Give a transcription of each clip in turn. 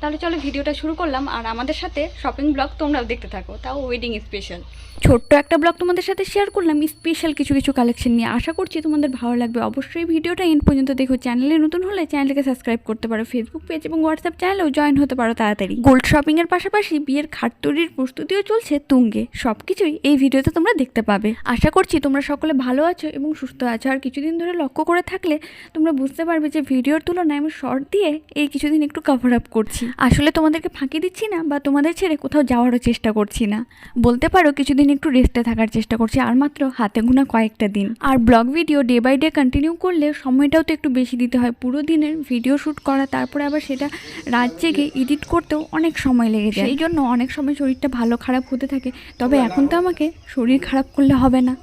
তাহলে চলো ভিডিওটা শুরু করলাম, আর আমাদের সাথে শপিং ব্লগ তোমরাও দেখতে থাকো, তাও ওয়েডিং স্পেশাল ছোট্ট একটা ব্লগ তোমাদের সাথে শেয়ার করলাম স্পেশাল কিছু কিছু কালেকশন নিয়ে আশা করছি তোমাদের ভালো লাগবে। অবশ্যই ভিডিওটা এন্ড পর্যন্ত দেখো চ্যানেলে নতুন হলে চ্যানেলকে সাবস্ক্রাইব করতে পারো ফেসবুক পেজ এবং হোয়াটসঅ্যাপ চ্যানেলেও জয়েন হতে পারো তাড়াতাড়ি। গোল্ড শপিংয়ের পাশাপাশি বিয়ের খাট তৈরির প্রস্তুতিও চলছে তুঙ্গে সব কিছুই এই ভিডিওতে তোমরা দেখতে পাবে। আশা করছি তোমরা সকলে ভালো আছো এবং সুস্থ আছো, আর কিছুদিন ধরে লক্ষ্য করে থাকলে তোমরা বুঝতে পারবে যে ভিডিওর তুলনায় আমি শর্ট দিয়ে এই কিছুদিন একটু কভার আপ করছি। আসলে তোমাদেরকে ফাঁকি দিচ্ছি না বা তোমাদের ছেড়ে কোথাও যাওয়ারও চেষ্টা করছি না। বলতে পারো কিছুদিন একটু রেস্টে থাকার চেষ্টা করছি, আর মাত্র হাতে গোনা কয়েকটা দিন। আর blog video day by day continue করলে সময়টাও তো একটু বেশি দিতে হয়। পুরো দিনের ভিডিও শ্যুট করা, তারপরে আবার সেটা রাত জেগে এডিট করতেও অনেক সময় লেগে যায়। এই জন্য অনেক সময় শরীরটা ভালো খারাপ হতে থাকে, তবে এখন তো আমাকে শরীর খারাপ করলে হবে না।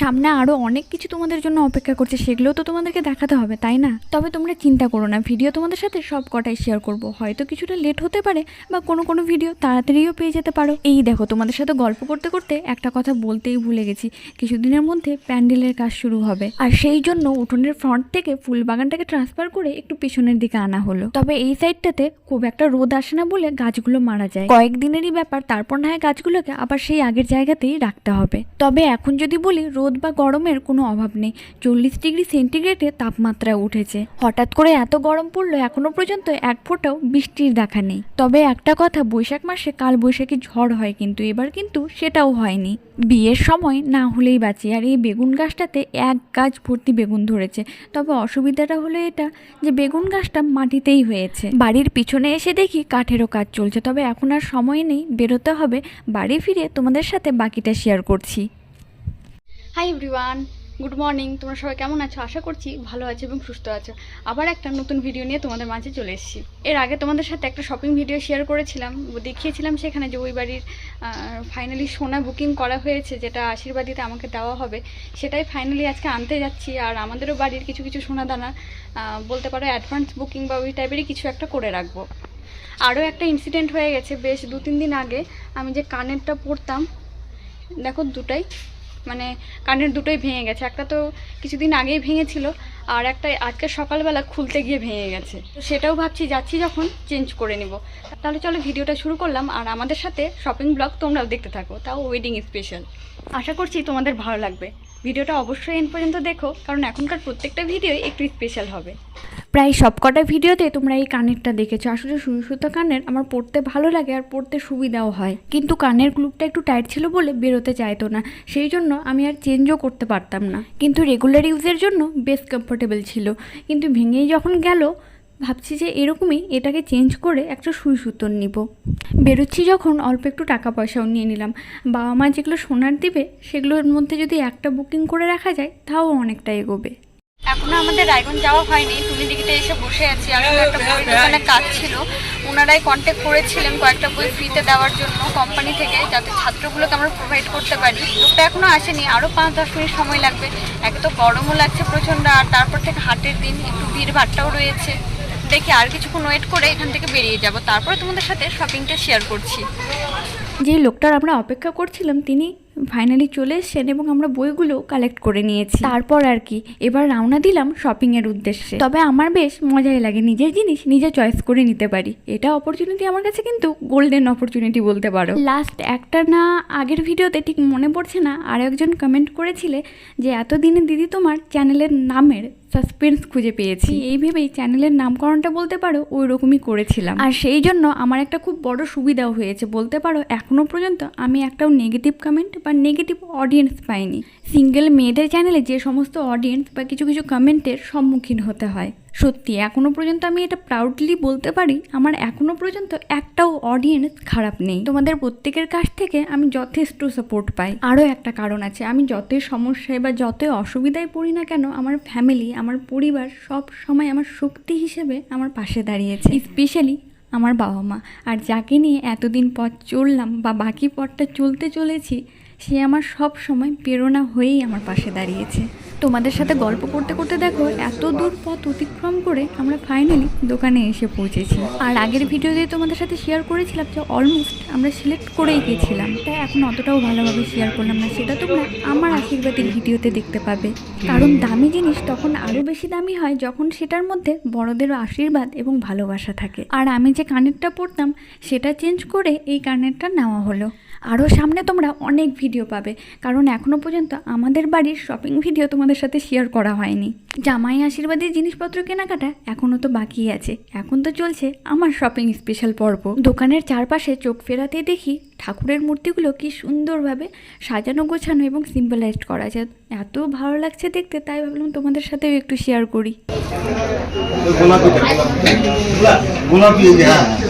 সামনে আরও অনেক কিছু তোমাদের জন্য অপেক্ষা করছে সেগুলোও তো তোমাদেরকে দেখাতে হবে, তাই না? তবে তোমরা চিন্তা করো না, ভিডিও তোমাদের সাথে সব কটাই শেয়ার করব। হয়তো কিছুটা লেট হতে পারে বা কোনো কোনো ভিডিও তাড়াতাড়িও পেয়ে যেতে পারো। এই দেখো, তোমাদের সাথে গল্প করতে করতে একটা কথা বলতেই ভুলে গেছি, কিছুদিনের মধ্যে প্যান্ডেলের কাজ শুরু হবে। আর সেই জন্য উঠোনের ফ্রন্ট থেকে ফুল বাগানটাকে ট্রান্সফার করে একটু পেছনের দিকে আনা হলো। তবে এই সাইডটাতে খুব একটা রোদ আসে না বলে গাছগুলো মারা যায়। কয়েকদিনেরই ব্যাপার, তারপর না হয় গাছগুলোকে আবার সেই আগের জায়গাতেই রাখতে হবে। তবে এখন যদি বলি রোদ বা গরমের কোনো অভাব নেই। চল্লিশ ডিগ্রি সেন্টিগ্রেডে তাপমাত্রা উঠেছে। হঠাৎ করে এত গরম পড়ল, এখনও পর্যন্ত এক ফোঁটাও বৃষ্টির দেখা নেই। তবে একটা কথা, বৈশাখ মাসে কাল বৈশাখী ঝড় হয় কিন্তু এবার কিন্তু সেটাও হয়নি। বিয়ের সময় না হলেই বাঁচি, আর এই বেগুন গাছটাতে এক গাছ ভর্তি বেগুন ধরেছে। তবে অসুবিধাটা হলো এটা যে বেগুন গাছটা মাটিতেই হয়েছে। বাড়ির পিছনে এসে দেখি কাঠেরও কাজ চলছে, তবে এখন আর সময় নেই। বেরোতে হবে, বাড়ি ফিরে তোমাদের সাথে বাকিটা শেয়ার করছি। হাই এভরিওয়ান গুড মর্নিং তোমরা সবাই কেমন আছো? আশা করছি ভালো আছো এবং সুস্থ আছো। আবার একটা নতুন ভিডিও নিয়ে তোমাদের মাঝে চলে এসেছি। এর আগে তোমাদের সাথে একটা শপিং ভিডিও শেয়ার করেছিলাম। দেখিয়েছিলাম সেখানে যে ওই বাড়ির ফাইনালি সোনা বুকিং করা হয়েছে, যেটা আশীর্বাদিতে আমাকে দেওয়া হবে। সেটাই ফাইনালি আজকে আনতে যাচ্ছি। আর আমাদেরও বাড়ির কিছু কিছু সোনা দানা বলতে পারো অ্যাডভান্স বুকিং বা ওই টাইপেরই কিছু একটা করে রাখব। আরও একটা ইনসিডেন্ট হয়ে গেছে। বেশ দু তিন দিন আগে আমি যে কানেরটা পরতাম, দেখো দুটাই মানে কানের দুটোই ভেঙে গেছে। একটা তো কিছুদিন আগেই ভেঙেছিল, আর একটা আজকে সকালবেলা খুলতে গিয়ে ভেঙে গেছে। তো সেটাও ভাবছি যাচ্ছি যখন চেঞ্জ করে নিব। তাহলে চলো ভিডিওটা শুরু করলাম, আর আমাদের সাথে শপিং ব্লগ তোমরাও দেখতে থাকো, তাও ওয়েডিং স্পেশাল আশা করছি তোমাদের ভালো লাগবে। ভিডিওটা অবশ্যই এন পর্যন্ত দেখো, কারণ এখনকার প্রত্যেকটা ভিডিওই একটু স্পেশাল হবে। প্রায় সবকটা ভিডিওতে তোমরা এই কানেরটা দেখেছ। আসলে সুই সুতো কানের আমার পড়তে ভালো লাগে আর পড়তে সুবিধাও হয়। কিন্তু কানের ক্লুপটা একটু টাইট ছিল বলে বেরোতে চাইতো না। সেই জন্য আমি আর চেঞ্জও করতে পারতাম না। কিন্তু রেগুলার ইউজের জন্য বেশ কমফোর্টেবল ছিল। কিন্তু ভেঙেই যখন গেল ভাবছি যে এরকমই এটাকে চেঞ্জ করে একটা সুই সুতোর নিব। বেরোচ্ছি যখন অল্প একটু টাকা পয়সাও নিয়ে নিলাম। বাবা মা যেগুলো সোনার দিবে সেগুলোর মধ্যে যদি একটা বুকিং করে রাখা যায় তাও অনেকটা এগোবে। এখনও আমাদের রায়গঞ্জ যাওয়া হয়নি। তুমি দিকে এসে বসে আছি। আসলে একটা বই দোকানে কাজ ছিল। ওনারাই কন্ট্যাক্ট করেছিলেন কয়েকটা বই ফ্রিতে দেওয়ার জন্য কোম্পানি থেকে যাতে ছাত্রগুলোকে আমরা প্রোভাইড করতে পারি। লোকটা এখনও আসেনি। আরও পাঁচ দশ মিনিট সময় লাগবে। একে তো গরমও লাগছে প্রচণ্ড আর তারপর থেকে হাটের দিন একটু ভিড় ভাট্টাও রয়েছে। দেখি আর কিছুক্ষণ ওয়েট করে এখান থেকে বেরিয়ে যাব। তারপরে তোমাদের সাথে শপিংটা শেয়ার করছি। যে লোকটার আমরা অপেক্ষা করছিলাম, তিনি ফাইনালি চলে এসেছেন এবং আমরা বইগুলো কালেক্ট করে নিয়েছি। তারপর আর কি, এবার রওনা দিলাম শপিং এর উদ্দেশ্যে। তবে আমার বেশ মজাই লাগে, নিজের জিনিস নিজে চয়েস করে নিতে পারি। এটা অপরচুনিটি আমার কাছে কিন্তু গোল্ডেন অপরচুনিটি বলতে পারো। লাস্ট একটা না, আগের ভিডিওতে ঠিক মনে পড়ছে না আর একজন কমেন্ট করেছিলে যে, এতদিনে দিদি তোমার চ্যানেলের নামের সাসপেন্স খুঁজে পেয়েছি। এই ভেবেই চ্যানেলের নামকরণটা বলতে পারো ওই রকমই করেছিলাম। আর সেই জন্য আমার একটা খুব বড় সুবিধাও হয়েছে। বলতে পারো এখনও পর্যন্ত আমি একটাও নেগেটিভ কমেন্ট বা নেগেটিভ অডিয়েন্স পাইনি। সিঙ্গেল মেয়েদের চ্যানেলে যে সমস্ত অডিয়েন্স বা কিছু কিছু কমেন্টের সম্মুখীন হতে হয়। সত্যি, এখনও পর্যন্ত আমি এটা প্রাউডলি বলতে পারি, আমার এখনও পর্যন্ত একটাও অডিয়েন্স খারাপ নেই। তোমাদের প্রত্যেকের কাছ থেকে আমি যথেষ্ট সাপোর্ট পাই। আরও একটা কারণ আছে, আমি যতই সমস্যায় বা যতই অসুবিধায় পড়ি না কেন, আমার ফ্যামিলি আমার পরিবার সব সময় আমার শক্তি হিসেবে আমার পাশে দাঁড়িয়েছে। স্পেশালি আমার বাবা মা। আর যাকে নিয়ে এতদিন পথ চললাম বা বাকি পথটা চলতে চলেছি, সে আমার সব সময় প্রেরণা হয়েই আমার পাশে দাঁড়িয়েছে। তোমাদের সাথে গল্প করতে করতে দেখো, এত দূর পথ অতিক্রম করে আমরা ফাইনালি দোকানে এসে পৌঁছেছি। আর আগের ভিডিওতে তোমাদের সাথে শেয়ার করেছিলাম যে অলমোস্ট আমরা সিলেক্ট করেই গেছিলাম। তাই এখন অতটাও ভালোভাবে শেয়ার করলাম না, সেটা তোমরা আমার আশীর্বাদের ভিডিওতে দেখতে পাবে। কারণ দামি জিনিস তখন আরও বেশি দামি হয় যখন সেটার মধ্যে বড়দের আশীর্বাদ এবং ভালোবাসা থাকে। আর আমি যে কানেরটা পরতাম, সেটা চেঞ্জ করে এই কানেরটা নেওয়া হলো। আরও সামনে তোমরা অনেক ভিডিও পাবে। কারণ এখনও পর্যন্ত আমাদের বাড়ির শপিং ভিডিও তোমাদের সাথে শেয়ার করা হয়নি। জামাই আশীর্বাদের জিনিসপত্র কেনাকাটা এখনও তো বাকি আছে। এখন তো চলছে আমার শপিং স্পেশাল পর্ব। দোকানের চারপাশে চোখ ফেরাতে দেখি ঠাকুরের মূর্তিগুলো কি সুন্দরভাবে সাজানো, গোছানো এবং সিম্পলাইজড করা আছে এত ভালো লাগছে দেখতে, তাই ভাবলাম তোমাদের সাথেও একটু শেয়ার করি। গোলাপি হ্যাঁ।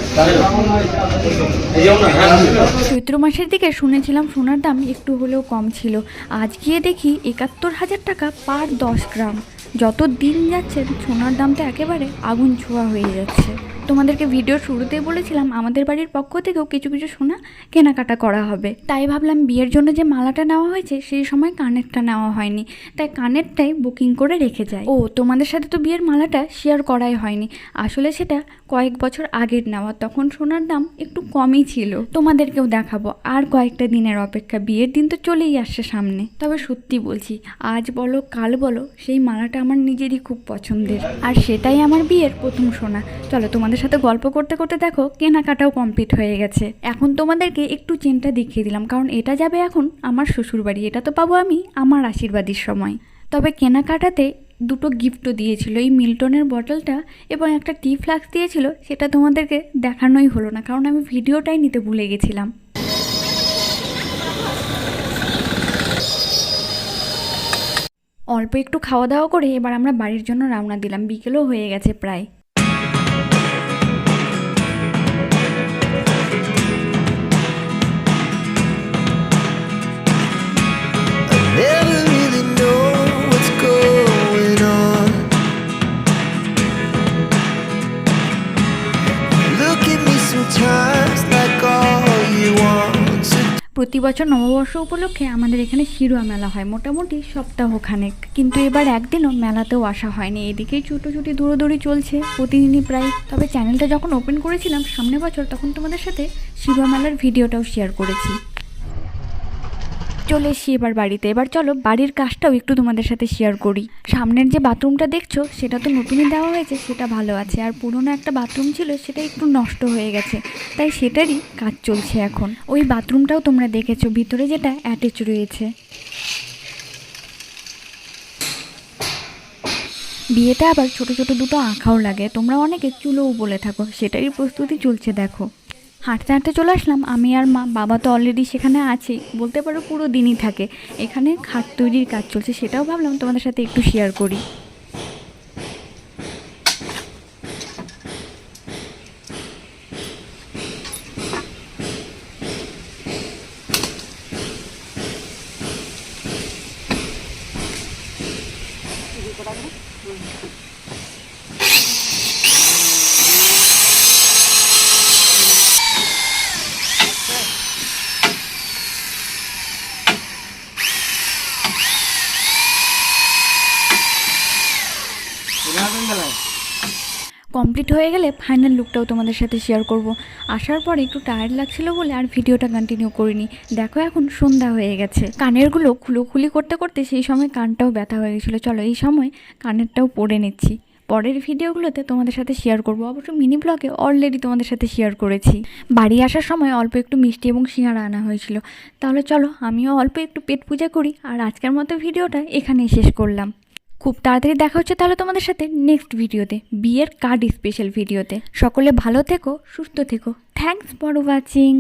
চৈত্র মাসের দিকে শুনেছিলাম সোনার দাম একটু হলেও কম ছিল। আজ গিয়ে দেখি একাত্তর হাজার টাকা পার দশ গ্রাম। যত দিন যাচ্ছে, সোনার দামটা একেবারে আগুন ছোঁয়া হয়ে যাচ্ছে। তোমাদেরকে ভিডিও শুরুতেই বলেছিলাম, আমাদের বাড়ির পক্ষ থেকেও কিছু কিছু সোনা কেনাকাটা করা হবে। তাই ভাবলাম বিয়ের জন্য যে মালাটা নেওয়া হয়েছে, সেই সময় কানেরটা নেওয়া হয়নি। তাই কানেরটাই বুকিং করে রেখে যায় ও, তোমাদের সাথে তো বিয়ের মালাটা শেয়ার করাই হয়নি। আসলে সেটা কয়েক বছর আগের নেওয়া, তখন সোনার দাম একটু কমই ছিল। তোমাদেরকেও দেখাবো, আর কয়েকটা দিনের অপেক্ষা। বিয়ের দিন তো চলেই আসছে সামনে। তবে সত্যি বলছি, আজ বলো, কাল বলো, সেই মালাটা আমার নিজেরই খুব পছন্দের। আর সেটাই আমার বিয়ের প্রথম সোনা। চলো তোমাদের সাথে গল্প করতে করতে দেখো কেনাকাটাও কমপ্লিট হয়ে গেছে। এখন তোমাদেরকে একটু চেনটা দেখিয়ে দিলাম, কারণ এটা যাবে এখন আমার শ্বশুর বাড়ি এটা তো পাবো আমি আমার আশীর্বাদের সময়। তবে কেনাকাটাতে দুটো গিফটও দিয়েছিল, এই মিল্টনের বটলটা এবং একটা টি ফ্লাক্স দিয়েছিল, সেটা তোমাদেরকে দেখানোই হলো না, কারণ আমি ভিডিওটাই নিতে ভুলে গেছিলাম। অল্প একটু খাওয়া দাওয়া করে এবার আমরা বাড়ির জন্য রওনা দিলাম, বিকেলও হয়ে গেছে প্রায়। প্রতি বছর নববর্ষ উপলক্ষে আমাদের এখানে শিরুয়া মেলা হয়, মোটামুটি সপ্তাহখানেক। কিন্তু এবার একদিনও মেলাতেও আসা হয়নি। এদিকেই ছুটোছুটি, দৌড়োদৌড়ি চলছে প্রতিদিনই প্রায়। তবে চ্যানেলটা যখন ওপেন করেছিলাম সামনে বছর, তখন তোমাদের সাথে শিরুয়া মেলার ভিডিওটাও শেয়ার করেছি। চলে এসছি এবার বাড়িতে। এবার চলো, বাড়ির কাজটাও একটু তোমাদের সাথে শেয়ার করি। সামনের যে বাথরুমটা দেখছ, সেটা তো নতুনই দেওয়া হয়েছে, সেটা ভালো আছে। আর পুরনো একটা বাথরুম ছিল, সেটা একটু নষ্ট হয়ে গেছে। তাই সেটারই কাজ চলছে এখন। ওই বাথরুমটাও তোমরা দেখেছ, ভিতরে যেটা অ্যাটাচ রয়েছে। বিয়েতে আবার ছোট ছোট দুটো আঁকাও লাগে। তোমরা অনেকে চুলোও বলে থাকো, সেটারই প্রস্তুতি চলছে, দেখো। হাঁটতে হাঁটতে চলে আসলাম। আমি আর মা, বাবা তো অলরেডি সেখানে আছেই বলতে পারো পুরো দিনই থাকে। এখানে খাট তৈরির কাজ চলছে, সেটাও ভাবলাম তোমাদের সাথে একটু শেয়ার করি। কমপ্লিট হয়ে গেলে ফাইনাল লুকটাও তোমাদের সাথে শেয়ার করব। আসার পরে একটু টায়ার্ড লাগছিল বলে আর ভিডিওটা কন্টিনিউ করিনি। দেখো এখন সন্ধ্যা হয়ে গেছে। কানেরগুলো খুলোখুলি করতে করতে সেই সময় কানটাও ব্যথা হয়ে গেছিল। চলো এই সময় কানেরটাও পরে নিচ্ছি। পরের ভিডিওগুলোতে তোমাদের সাথে শেয়ার করব। অবশ্য মিনি ব্লগে অলরেডি তোমাদের সাথে শেয়ার করেছি। বাড়ি আসার সময় অল্প একটু মিষ্টি এবং সিঙ্গারা আনা হয়েছিল। তাহলে চলো আমিও অল্প একটু পেট পূজা করি। আর আজকের মতো ভিডিওটা এখানেই শেষ করলাম। খুব তাড়াতাড়ি দেখা হচ্ছে তাহলে তোমাদের সাথে নেক্সট ভিডিওতে, বিয়ের কার্ড স্পেশাল ভিডিওতে। সকলে ভালো থেকো, সুস্থ থেকো। Thanks for watching